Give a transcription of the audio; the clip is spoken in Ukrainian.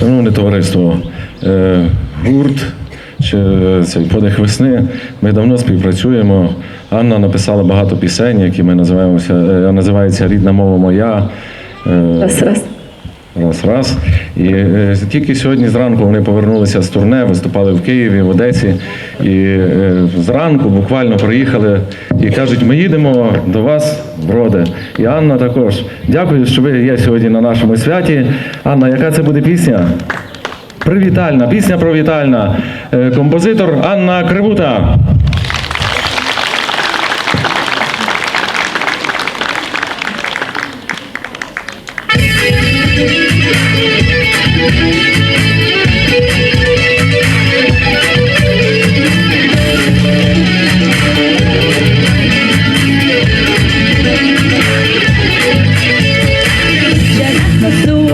Шановне товариство, е, гурт е, цей подих весни. Ми давно співпрацюємо. Анна написала багато пісень, які ми називаємося, е, називається Рідна мова моя. Раз, раз. Раз, раз. І е, тільки сьогодні зранку вони повернулися з турне, виступали в Києві, в Одесі. І е, зранку буквально приїхали і кажуть, ми їдемо до вас, в Роде. І Анна також. Дякую, що ви є сьогодні на нашому святі. Анна, яка це буде пісня? Привітальна, пісня провітальна. Е, композитор Анна Кривута. the